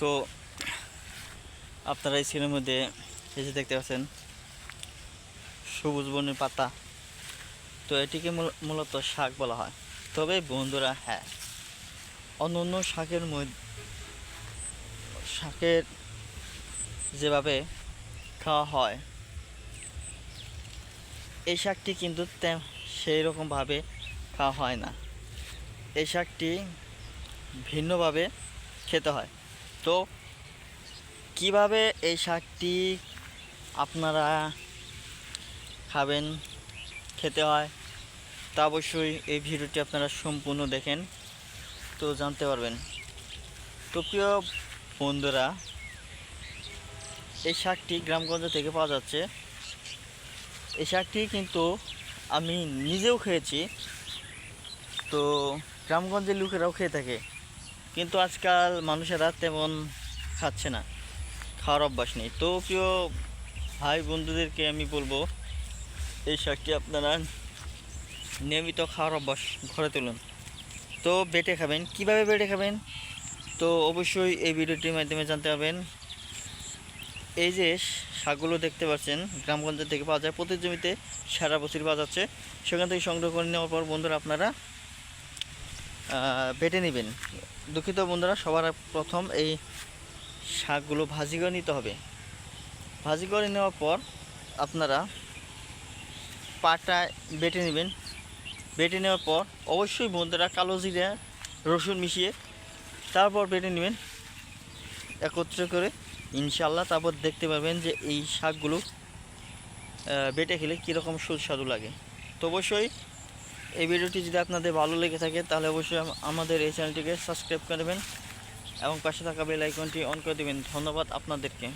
তো আপনারা এই স্ক্রিনের মধ্যে এসে দেখতে পাচ্ছেন, সবুজ বনের পাতা। তো এটিকে মূল- মূলত শাক বলা হয়। তবে বন্ধুরা হ্যাঁ অন্য অন্য শাকের মধ্যে, শাকের যেভাবে খাওয়া হয়, এই শাকটি কিন্তু সেই রকমভাবে খাওয়া হয় না। এই শাকটি ভিন্নভাবে খেতে হয়। তো কীভাবে এই শাকটি আপনারা খাবেন, খেতে হয়, তা অবশ্যই এই ভিডিওটি আপনারা সম্পূর্ণ দেখেন তো জানতে পারবেন। তো প্রিয় বন্ধুরা, এই শাকটি গ্রামগঞ্জ থেকে পাওয়া যাচ্ছে। এই শাকটি কিন্তু আমি নিজেও খেয়েছি। তো গ্রামগঞ্জের লোকেরাও খেয়ে থাকে। কিন্তু আজকাল মানুষেরা তেমন খাচ্ছে না। খাওয়ার অভ্যাস নেই। তো প্রিয় ভাই বন্ধুদেরকে আমি বলব, এই শাকটি আপনারা নিয়মিত খাওয়ার অভ্যাস ঘরে তুলুন। তো বেটে খাবেন। কীভাবে বেটে খাবেন? তো অবশ্যই এই ভিডিওটির মাধ্যমে জানতে পারবেন। এই যে শাকগুলো দেখতে পাচ্ছেন গ্রামগঞ্জ থেকে পাওয়া যায়। প্রতি জমিতে সারা বছর পাওয়া যাচ্ছে। সেখান থেকে সংগ্রহ করে নেওয়ার পর বন্ধুরা আপনারা বেটে নেবেন। দুঃখিত বন্ধুরা, সবার প্রথম এই শাকগুলো ভাজি করে নিতে হবে। ভাজি করে নেওয়ার পর আপনারা পাটা বেটে নেবেন। বেটে নেওয়ার পর অবশ্যই বন্ধুরা কালো জিরা, রসুন মিশিয়ে তারপর বেটে নেবেন। একত্রে করে ইনশাল্লাহ তারপর দেখতে পারবেন যে এই শাকগুলো বেটে খেলে কীরকম সুস্বাদু লাগে। তো অবশ্যই এই ভিডিওটি যদি আপনাদের ভালো লেগে থাকে, তাহলে অবশ্যই আমাদের এই চ্যানেলটিকে সাবস্ক্রাইব করবেন এবং পাশে থাকা বেল আইকনটি অন করে দেবেন। ধন্যবাদ আপনাদেরকে।